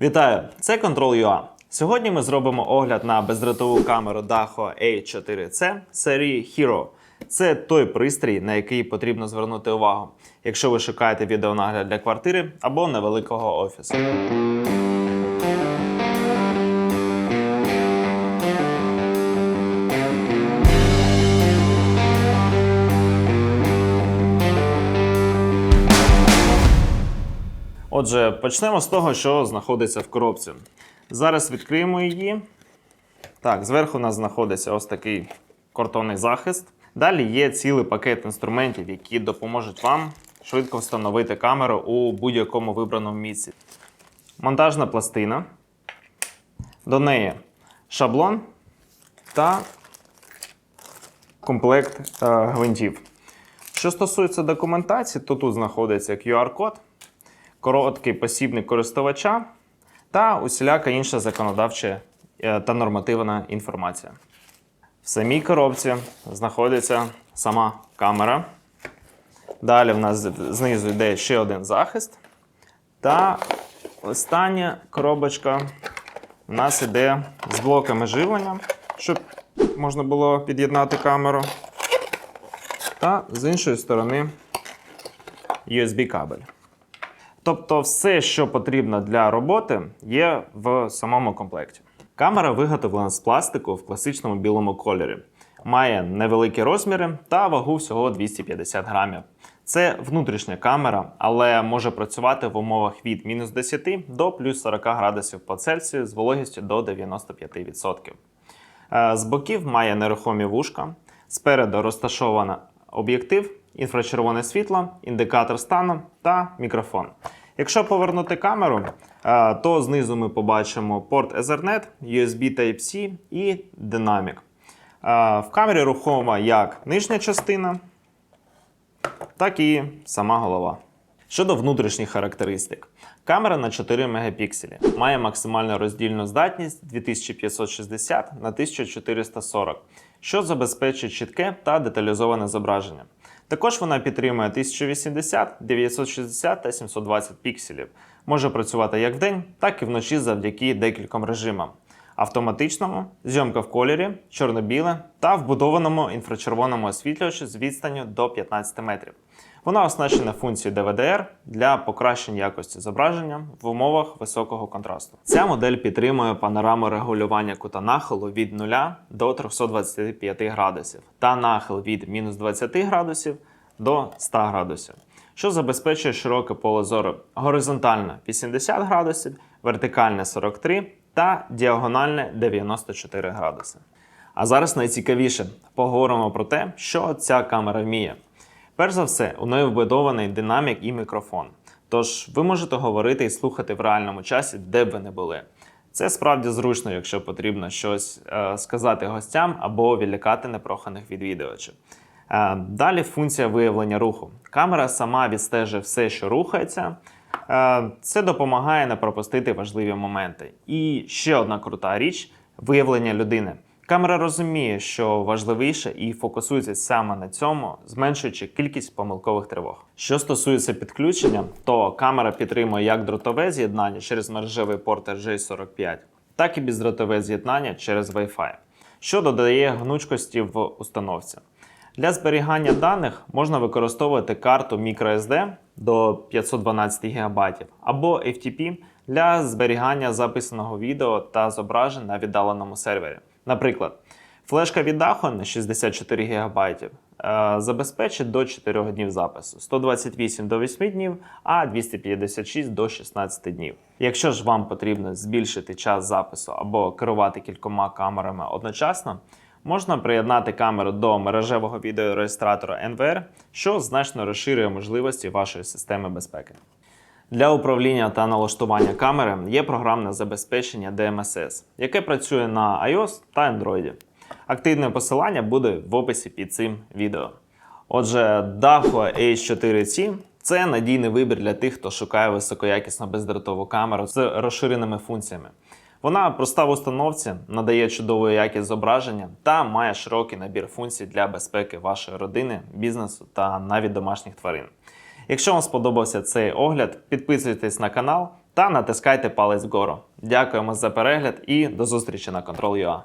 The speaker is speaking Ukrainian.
Вітаю! Це Control.ua. Сьогодні ми зробимо огляд на бездротову камеру Daho A4C серії Hero. Це той пристрій, на який потрібно звернути увагу, якщо ви шукаєте відеонагляд для квартири або невеликого офісу. Отже, почнемо з того, що знаходиться в коробці. Зараз відкриємо її. Так, зверху у нас знаходиться ось такий картонний захист. Далі є цілий пакет інструментів, які допоможуть вам швидко встановити камеру у будь-якому вибраному місці. Монтажна пластина. До неї шаблон та комплект е, гвинтів. Що стосується документації, то тут знаходиться QR-код, короткий посібник користувача та усіляка інша законодавча е, та нормативна інформація. В самій коробці знаходиться сама камера. Далі в нас знизу йде ще один захист. Та остання коробочка у нас йде з блоками живлення, щоб можна було під'єднати камеру. Та з іншої сторони USB-кабель. Тобто, все, що потрібно для роботи, є в самому комплекті. Камера виготовлена з пластику в класичному білому кольорі. Має невеликі розміри та вагу всього 250 грамів. Це внутрішня камера, але може працювати в умовах від мінус 10 до плюс 40 градусів по Цельсію з вологістю до 95%. Е, З боків має нерухомі вушка. Спереду розташовано об'єктив, інфрачервоне світло, індикатор стану та мікрофон. Якщо повернути камеру, е, то знизу ми побачимо порт Ethernet, USB Type-C і динамік. Е, В камері рухома як нижня частина, так і сама голова. Щодо внутрішніх характеристик, камера на 4 мегапікселі має максимальну роздільну здатність 2560 на 1440, що забезпечує чітке та деталізоване зображення. Також вона підтримує 1080, 960 та 720 пікселів. Може працювати як вдень, так і вночі завдяки декільком режимам: автоматичному, зйомка в кольорі, чорно-біле та вбудованому інфрачервоному освітлювачі з відстанню до 15 метрів. Вона оснащена функцією DVDR для покращення якості зображення в умовах високого контрасту. Ця модель підтримує панораму регулювання кута нахилу від 0 до 325 градусів та нахил від мінус 20 градусів до 100 градусів, що забезпечує широке поле зору горизонтальне 80 градусів, вертикальне 43 та діагональне 94 градуси. А зараз найцікавіше поговоримо про те, що ця камера вміє. Перш за все, у неї вбудований динамік і мікрофон. Тож ви можете говорити і слухати в реальному часі, де б ви не були. Це справді зручно, якщо потрібно щось е, сказати гостям або відлякати непроханих відвідувачів. Е, далі функція виявлення руху. Камера сама відстежує все, що рухається. Е, це допомагає не пропустити важливі моменти. І ще одна крута річ виявлення людини. Камера розуміє, що важливіше, і фокусується саме на цьому, зменшуючи кількість помилкових тривог. Що стосується підключення, то камера підтримує як дротове з'єднання через мережевий порт RJ45, так і бездротове з'єднання через Wi-Fi, що додає гнучкості в установці. Для зберігання даних можна використовувати карту microSD до 512 ГБ або FTP для зберігання записаного відео та зображень на віддаленому сервері. Наприклад, флешка від Daho на 64 ГБ е, забезпечить до 4 днів запису, 128 до 8 днів, а 256 до 16 днів. Якщо ж вам потрібно збільшити час запису або керувати кількома камерами одночасно, можна приєднати камеру до мережевого відеореєстратора NVR, що значно розширює можливості вашої системи безпеки. Для управління та налаштування камери є програмне забезпечення DMSS, яке працює на iOS та Android. Активне посилання буде в описі під цим відео. Отже, Daho H4C це надійний вибір для тих, хто шукає високоякісну бездротову камеру з розширеними функціями. Вона проста в установці, надає чудову якість зображення та має широкий набір функцій для безпеки вашої родини, бізнесу та навіть домашніх тварин. Якщо вам сподобався цей огляд, підписуйтесь на канал та натискайте палець вгору. Дякуємо за перегляд і до зустрічі на Control.ua.